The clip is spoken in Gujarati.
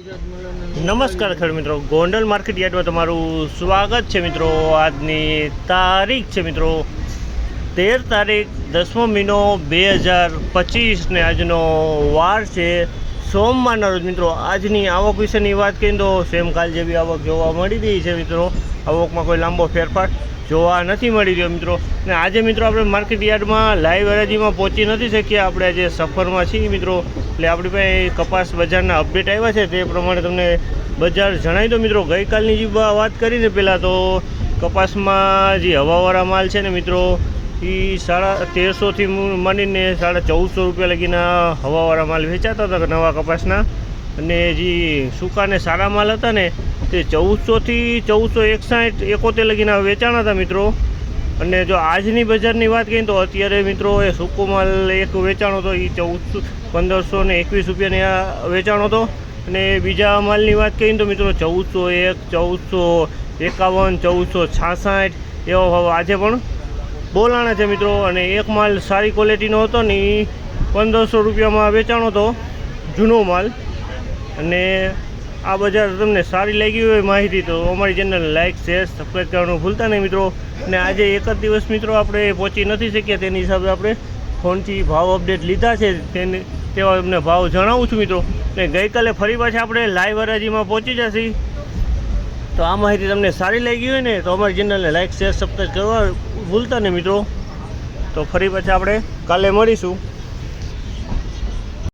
નમસ્કાર ખેડૂત મિત્રો. ગોંડલ માર્કેટ યાર્ડમાં તમારું સ્વાગત છે મિત્રો. આજની તારીખ છે મિત્રો તેર તારીખ દસમો મહિનો બે હજાર પચીસને આજનો વાર છે. સોમવારના રોજ મિત્રો આજની આવક વિશેની વાત કરીએ તો સેમ કાલ જેવી આવક જોવા મળી રહી છે મિત્રો. આવકમાં કોઈ લાંબો ફેરફાર જોવા નથી મળી રહ્યો મિત્રો. ને આજે મિત્રો આપણે માર્કેટ યાર્ડમાં લાઈવ હરાજીમાં પહોંચી નથી શકીએ આપણે આજે સફરમાં છીએ મિત્રો. એટલે આપણી પાસે કપાસ બજારના અપડેટ આવ્યા છે. તે પ્રમાણે તમને બજાર જણાવી દો મિત્રો. ગઈકાલની જે વાત કરીને પહેલાં તો કપાસમાં જે હવાવાળા માલ છે ને મિત્રો એ સાડા તેરસોથી માંડીને સાડા ચૌદસો રૂપિયા લગીના હવાવાળા માલ વેચાતા હતા નવા કપાસના. અને જે સૂકાને સારા માલ હતા ને, તે ચૌદસોથી ચૌદસો એકસાઠ એકોતેર લગીના વેચાણા હતા મિત્રો. અને જો આજની બજારની વાત કરીએ તો અત્યારે મિત્રો એ સૂકો માલ એક વેચાણો હતો એ ચૌદસો, પંદરસો ને એકવીસ રૂપિયાની આ વેચાણો હતો. અને બીજા માલની વાત કરીએ તો મિત્રો ચૌદસો એક, ચૌદસો એકાવન, ચૌદસો છાસઠ એવો ભાવ આજે પણ બોલાણા છે મિત્રો. અને એક માલ સારી ક્વોલિટીનો હતો ને એ પંદરસો રૂપિયામાં વેચાણો હતો, જૂનો માલ. અને આ બજાર તમને સારી લાગી હોય માહિતી, તો અમારી ચેનલ લાઇક શેર સબસ્ક્રાઈબ કરવાનું ભૂલતા નહીં મિત્રો. અને આજે એક જ દિવસ મિત્રો આપણે પહોંચી નથી શક્યા, તેની હિસાબે આપણે ફોનથી ભાવ અપડેટ લીધા છે. તેને તેવા તમને ભાવ જણાવું છું મિત્રો. ને ગઈકાલે ફરી પાછા આપણે લાઈવ હરાજીમાં પહોંચી જશે. તો આ માહિતી તમને સારી લાગી હોય ને, તો અમારી ચેનલને લાઇક શેર સબસ્ક્રાઈબ કરવા ભૂલતા નહીં મિત્રો. તો ફરી પાછા આપણે કાલે મળીશું.